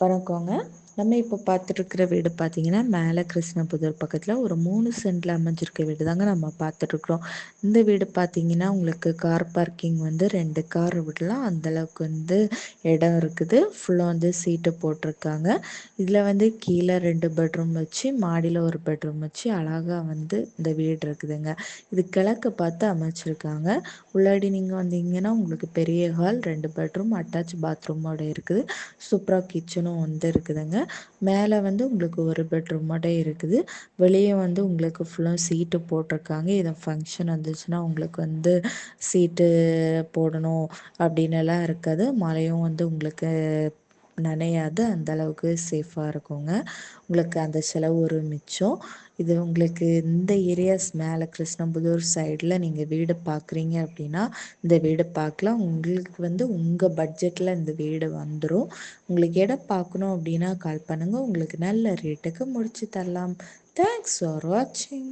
வணக்கங்க. நம்ம இப்போ பார்த்துட்ருக்குற வீடு பார்த்தீங்கன்னா மேலே கிருஷ்ணபுதூர் பக்கத்தில் ஒரு மூணு சென்டில் அமைஞ்சிருக்க வீடு தாங்க நம்ம பார்த்துட்ருக்குறோம் இந்த வீடு பார்த்தீங்கன்னா உங்களுக்கு கார் பார்க்கிங் வந்து ரெண்டு கார் விடலாம். அந்தளவுக்கு வந்து இடம் இருக்குது. ஃபுல்லாக வந்து சீட்டு போட்டிருக்காங்க இதில் வந்து கீழே ரெண்டு பெட்ரூம் வச்சு மாடியில் ஒரு பெட்ரூம் வச்சு அழகாக வந்து இந்த வீடு இருக்குதுங்க. இது கிழக்கு பார்த்து அமைச்சிருக்காங்க. உள்ளாடி நீங்கள் வந்தீங்கன்னா உங்களுக்கு பெரிய ஹால் ரெண்டு பெட்ரூம் அட்டாச் பாத்ரூமோட இருக்குது. சூப்பராக கிச்சனும் வந்து இருக்குதுங்க. மேலே வந்து உங்களுக்கு ஒரு பெட்ரூம் மட்டும் இருக்குது. வெளியே வந்து உங்களுக்கு ஃபுல்லாக சீட்டு போட்டிருக்காங்க. இதை ஃபங்க்ஷன் வந்துச்சுன்னா உங்களுக்கு வந்து சீட்டு போடணும் அப்படின்னு எல்லாம் இருக்காது. மழையும் வந்து உங்களுக்கு நனையாது. அந்த அளவுக்கு சேஃபாக இருக்குங்க. உங்களுக்கு அந்த செலவு ஒரு மிச்சம். இது உங்களுக்கு இந்த ஏரியாஸ் மேலே கிருஷ்ணபுதூர் சைடில் நீங்கள் வீடு பார்க்குறீங்க அப்படின்னா இந்த வீடு பார்க்கலாம் உங்களுக்கு வந்து உங்கள் பட்ஜெட்டில் இந்த வீடு வந்துடும் உங்களுக்கு இடம் பார்க்கணும் அப்படின்னா கால் பண்ணுங்கள் உங்களுக்கு நல்ல ரேட்டுக்கு முடிச்சு தரலாம். தேங்க்ஸ் ஃபார் வாட்சிங்